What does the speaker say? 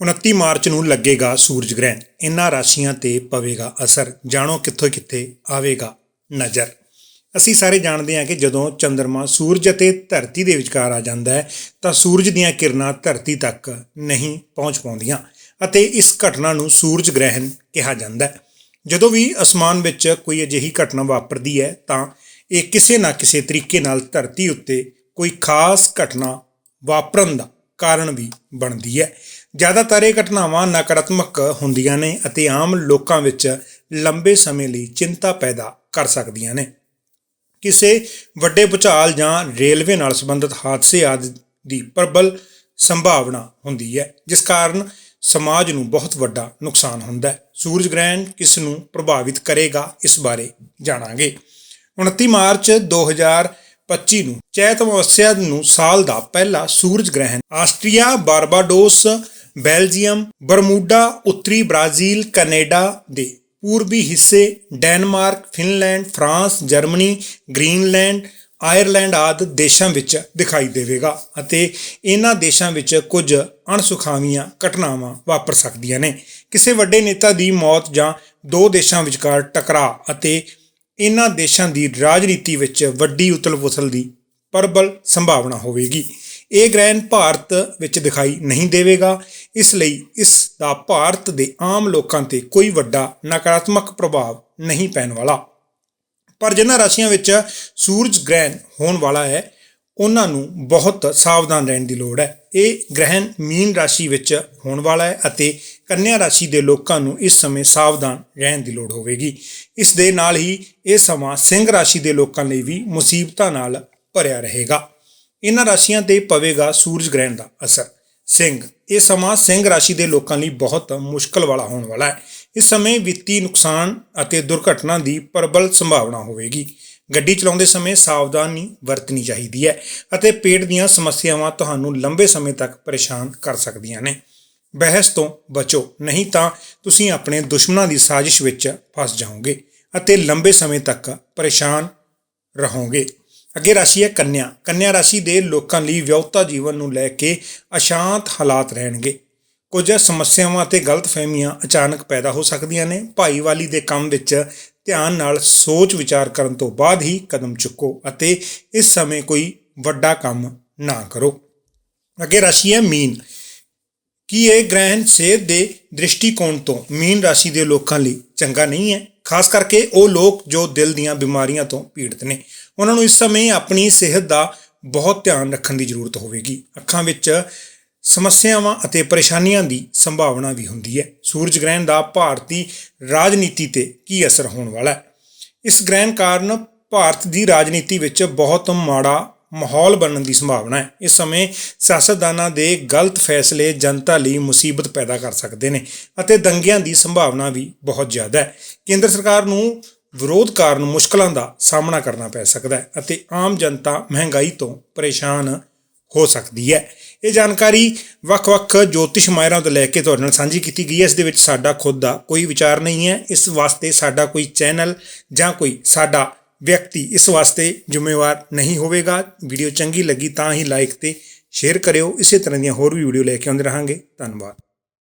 29 March ਨੂੰ ਲੱਗੇਗਾ ਸੂਰਜ ਗ੍ਰਹਿਣ। ਇਨ੍ਹਾਂ ਰਾਸ਼ੀਆਂ ਤੇ ਪਵੇਗਾ ਅਸਰ। ਜਾਣੋ ਕਿੱਥੋਂ ਕਿੱਥੇ ਆਵੇਗਾ ਨਜ਼ਰ। ਅਸੀਂ ਸਾਰੇ ਜਾਣਦੇ ਹਾਂ ਕਿ ਜਦੋਂ ਚੰ드ਰਮਾ ਸੂਰਜ ਅਤੇ ਧਰਤੀ ਦੇ ਵਿਚਕਾਰ ਆ ਜਾਂਦਾ ਹੈ, ਤਾਂ ਸੂਰਜ ਦੀਆਂ ਕਿਰਨਾਂ ਧਰਤੀ ਤੱਕ ਨਹੀਂ ਪਹੁੰਚ ਪਾਉਂਦੀਆਂ ਅਤੇ ਇਸ ਘਟਨਾ ਨੂੰ ਸੂਰਜ ਗ੍ਰਹਿਣ ਕਿਹਾ ਜਾਂਦਾ ਹੈ। ਜਦੋਂ ਵੀ ਅਸਮਾਨ ਵਿੱਚ ਕੋਈ ਅਜਿਹੀ ਘਟਨਾ ਵਾਪਰਦੀ ਹੈ, ਤਾਂ ਇਹ ਕਿਸੇ ਨਾ ਕਿਸੇ ਤਰੀਕੇ ਨਾਲ ਧਰਤੀ ਉੱਤੇ ਕੋਈ ਖਾਸ ਘਟਨਾ ਵਾਪਰਨ ਦਾ ਕਾਰਨ ਵੀ ਬਣਦੀ ਹੈ। ਜ਼ਿਆਦਾਤਰ ਇਹ ਘਟਨਾਵਾਂ ਨਕਾਰਾਤਮਕ ਹੁੰਦੀਆਂ ਨੇ ਅਤੇ ਆਮ ਲੋਕਾਂ ਵਿੱਚ ਲੰਬੇ ਸਮੇਂ ਲਈ ਚਿੰਤਾ ਪੈਦਾ ਕਰ ਸਕਦੀਆਂ ਨੇ। ਕਿਸੇ ਵੱਡੇ ਭੂਚਾਲ ਜਾਂ ਰੇਲਵੇ ਨਾਲ ਸੰਬੰਧਿਤ ਹਾਦਸੇ ਆਦਿ ਦੀ ਪ੍ਰਬਲ ਸੰਭਾਵਨਾ ਹੁੰਦੀ ਹੈ, ਜਿਸ ਕਾਰਨ ਸਮਾਜ ਨੂੰ ਬਹੁਤ ਵੱਡਾ ਨੁਕਸਾਨ ਹੁੰਦਾ ਹੈ। ਸੂਰਜ ਗ੍ਰਹਿਣ ਕਿਸ ਨੂੰ ਪ੍ਰਭਾਵਿਤ ਕਰੇਗਾ, ਇਸ ਬਾਰੇ ਜਾਣਾਂਗੇ। 29 ਮਾਰਚ 2025 ਨੂੰ, ਚੈਤ ਅਮਾਵਸਿਆ ਨੂੰ ਸਾਲ ਦਾ ਪਹਿਲਾ ਸੂਰਜ ਗ੍ਰਹਿਣ। ਆਸਟਰੀਆ, ਬਾਰਬਾਡੋਸ, ਬੈਲਜੀਅਮ, ਬਰਮੂਡਾ, ਉੱਤਰੀ ਬ੍ਰਾਜ਼ੀਲ, ਕੈਨੇਡਾ ਦੇ ਪੂਰਬੀ ਹਿੱਸੇ Denmark, Finland, France, Germany, Greenland, Ireland ਆਦਿ ਦੇਸ਼ਾਂ ਵਿੱਚ ਦਿਖਾਈ ਦੇਵੇਗਾ ਅਤੇ ਇਹਨਾਂ ਦੇਸ਼ਾਂ ਵਿੱਚ ਕੁਝ ਅਣਸੁਖਾਵੀਆਂ ਘਟਨਾਵਾਂ ਵਾਪਰ ਸਕਦੀਆਂ ਨੇ। ਕਿਸੇ ਵੱਡੇ ਨੇਤਾ ਦੀ ਮੌਤ ਜਾਂ ਦੋ ਦੇਸ਼ਾਂ ਵਿਚਕਾਰ ਟਕਰਾਅ ਅਤੇ ਇਹਨਾਂ ਦੇਸ਼ਾਂ ਦੀ ਰਾਜਨੀਤੀ ਵਿੱਚ ਵੱਡੀ ਉਤਲ-ਪੁਤਲ ਦੀ ਪ੍ਰਬਲ ਸੰਭਾਵਨਾ ਹੋਵੇਗੀ। ਇਹ ਗ੍ਰਹਿਣ ਭਾਰਤ ਵਿੱਚ ਦਿਖਾਈ ਨਹੀਂ ਦੇਵੇਗਾ। ਇਸ ਲਈ ਇਸ ਦਾ ਭਾਰਤ ਦੇ ਆਮ ਲੋਕਾਂ ਤੇ ਕੋਈ ਵੱਡਾ ਨਕਾਰਾਤਮਕ ਪ੍ਰਭਾਵ ਨਹੀਂ ਪੈਣ ਵਾਲਾ। ਪਰ ਜਿਨ੍ਹਾਂ ਰਾਸ਼ੀਆਂ ਵਿੱਚ ਸੂਰਜ ਗ੍ਰਹਿਣ ਹੋਣ ਵਾਲਾ ਹੈ ਉਹਨਾਂ ਨੂੰ ਬਹੁਤ ਸਾਵਧਾਨ ਰਹਿਣ ਦੀ ਲੋੜ ਹੈ। ਇਹ ਗ੍ਰਹਿਣ ਮੀਨ ਰਾਸ਼ੀ ਵਿੱਚ ਹੋਣ ਵਾਲਾ ਹੈ ਅਤੇ ਕੰਨਿਆ ਰਾਸ਼ੀ ਦੇ ਲੋਕਾਂ ਨੂੰ ਇਸ ਸਮੇਂ ਸਾਵਧਾਨ ਰਹਿਣ ਦੀ ਲੋੜ ਹੋਵੇਗੀ। ਇਸ ਦੇ ਨਾਲ ਹੀ ਇਹ ਸਮਾਂ ਸਿੰਘ ਰਾਸ਼ੀ ਦੇ ਲੋਕਾਂ ਲਈ ਵੀ ਮੁਸੀਬਤਾਂ ਨਾਲ ਭਰਿਆ ਰਹੇਗਾ। ਇਹਨਾਂ ਰਾਸ਼ੀਆਂ ਤੇ ਪਵੇਗਾ ਸੂਰਜ ਗ੍ਰਹਿਣ ਦਾ ਅਸਰ। ਸਿੰਘ ਇਹ ਸਮਾਂ ਸਿੰਘ ਰਾਸ਼ੀ ਦੇ ਲੋਕਾਂ ਲਈ ਬਹੁਤ ਮੁਸ਼ਕਲ ਵਾਲਾ ਹੋਣ ਵਾਲਾ ਹੈ। ਇਸ ਸਮੇਂ ਵਿੱਤੀ ਨੁਕਸਾਨ ਅਤੇ ਦੁਰਘਟਨਾ ਦੀ ਪ੍ਰਬਲ ਸੰਭਾਵਨਾ ਹੋਵੇਗੀ। ਗੱਡੀ ਚਲਾਉਂਦੇ ਸਮੇਂ ਸਾਵਧਾਨੀ ਵਰਤਣੀ ਚਾਹੀਦੀ ਹੈ ਅਤੇ ਪੇਟ ਦੀਆਂ ਸਮੱਸਿਆਵਾਂ ਤੁਹਾਨੂੰ ਲੰਬੇ ਸਮੇਂ ਤੱਕ ਪਰੇਸ਼ਾਨ ਕਰ ਸਕਦੀਆਂ ਨੇ। ਬਹਿਸ ਤੋਂ ਬਚੋ, ਨਹੀਂ ਤਾਂ ਤੁਸੀਂ ਆਪਣੇ ਦੁਸ਼ਮਣਾਂ ਦੀ ਸਾਜ਼ਿਸ਼ ਵਿੱਚ ਫਸ ਜਾਓਗੇ ਅਤੇ ਲੰਬੇ ਸਮੇਂ ਤੱਕ ਪਰੇਸ਼ਾਨ ਰਹੋਗੇ। ਅੱਗੇ ਰਾਸ਼ੀ ਹੈ ਕੰਨਿਆ। ਕੰਨਿਆ ਰਾਸ਼ੀ ਦੇ ਲੋਕਾਂ ਲਈ ਵਿਆਹੁਤਾ ਜੀਵਨ ਨੂੰ ਲੈ ਕੇ ਅਸ਼ਾਂਤ ਹਾਲਾਤ ਰਹਿਣਗੇ। ਕੁਝ ਸਮੱਸਿਆਵਾਂ ਅਤੇ ਗਲਤਫਹਿਮੀਆਂ ਅਚਾਨਕ ਪੈਦਾ ਹੋ ਸਕਦੀਆਂ ਨੇ। ਭਾਈਵਾਲੀ ਦੇ ਕੰਮ ਵਿੱਚ ਧਿਆਨ ਨਾਲ ਸੋਚ ਵਿਚਾਰ ਕਰਨ ਤੋਂ ਬਾਅਦ ਹੀ ਕਦਮ ਚੁੱਕੋ ਅਤੇ ਇਸ ਸਮੇਂ ਕੋਈ ਵੱਡਾ ਕੰਮ ਨਾ ਕਰੋ। ਅੱਗੇ ਰਾਸ਼ੀ ਹੈ ਮੀਨ। ਕੀ ਇਹ ਗ੍ਰਹਿਣ ਸਿਹਤ ਦੇ ਦ੍ਰਿਸ਼ਟੀਕੋਣ ਤੋਂ ਮੀਨ ਰਾਸ਼ੀ ਦੇ ਲੋਕਾਂ ਲਈ ਚੰਗਾ ਨਹੀਂ ਹੈ? ਖਾਸ ਕਰਕੇ ਉਹ ਲੋਕ ਜੋ ਦਿਲ ਦੀਆਂ ਬਿਮਾਰੀਆਂ ਤੋਂ ਪੀੜਤ ਨੇ। ਉਹਨਾਂ ਨੂੰ ਇਸ ਸਮੇਂ ਆਪਣੀ ਸਿਹਤ ਦਾ ਬਹੁਤ ਧਿਆਨ ਰੱਖਣ ਦੀ ਜ਼ਰੂਰਤ ਹੋਵੇਗੀ। ਅੱਖਾਂ ਵਿੱਚ ਸਮੱਸਿਆਵਾਂ ਅਤੇ ਪਰੇਸ਼ਾਨੀਆਂ ਦੀ ਸੰਭਾਵਨਾ ਵੀ ਹੁੰਦੀ ਹੈ। ਸੂਰਜ ਗ੍ਰਹਿਣ ਦਾ ਭਾਰਤੀ ਰਾਜਨੀਤੀ ਤੇ ਕੀ ਅਸਰ ਹੋਣ ਵਾਲਾ ਹੈ? ਇਸ ਗ੍ਰਹਿਣ ਕਾਰਨ ਭਾਰਤ ਦੀ ਰਾਜਨੀਤੀ ਵਿੱਚ ਬਹੁਤ ਮਾੜਾ ਮਾਹੌਲ ਬਣਨ ਦੀ ਸੰਭਾਵਨਾ ਹੈ। ਇਸ ਸਮੇਂ ਸਿਆਸਤਦਾਨਾਂ ਦੇ ਗਲਤ ਫੈਸਲੇ ਜਨਤਾ ਲਈ ਮੁਸੀਬਤ ਪੈਦਾ ਕਰ ਸਕਦੇ ਨੇ ਅਤੇ ਦੰਗਿਆਂ ਦੀ ਸੰਭਾਵਨਾ ਵੀ ਬਹੁਤ ਜ਼ਿਆਦਾ ਹੈ। ਕੇਂਦਰ ਸਰਕਾਰ ਨੂੰ ਵਿਰੋਧ ਕਾਰਨ ਮੁਸ਼ਕਲਾਂ ਦਾ ਸਾਹਮਣਾ ਕਰਨਾ ਪੈ ਸਕਦਾ ਹੈ ਅਤੇ ਆਮ ਜਨਤਾ ਮਹਿੰਗਾਈ ਤੋਂ ਪਰੇਸ਼ਾਨ ਹੋ ਸਕਦੀ ਹੈ। ਇਹ ਜਾਣਕਾਰੀ ਵੱਖ-ਵੱਖ ਜੋਤਿਸ਼ ਮਾਹਿਰਾਂ ਤੋਂ ਲੈ ਕੇ ਤੁਹਾਡੇ ਨਾਲ ਸਾਂਝੀ ਕੀਤੀ ਗਈ ਹੈ। ਇਸ ਦੇ ਵਿੱਚ ਸਾਡਾ ਖੁਦ ਦਾ ਕੋਈ ਵਿਚਾਰ ਨਹੀਂ ਹੈ। ਇਸ ਵਾਸਤੇ ਸਾਡਾ ਕੋਈ ਚੈਨਲ ਜਾਂ ਕੋਈ ਸਾਡਾ ਵਿਅਕਤੀ ਇਸ ਵਾਸਤੇ ਜ਼ਿੰਮੇਵਾਰ ਨਹੀਂ ਹੋਵੇਗਾ। ਵੀਡੀਓ ਚੰਗੀ ਲੱਗੀ ਤਾਂ ਹੀ ਲਾਈਕ ਤੇ ਸ਼ੇਅਰ ਕਰਿਓ। ਇਸੇ ਤਰ੍ਹਾਂ ਦੀਆਂ ਹੋਰ ਵੀ ਵੀਡੀਓ ਲੈ ਕੇ ਆਉਂਦੇ ਰਹਾਂਗੇ। ਧੰਨਵਾਦ।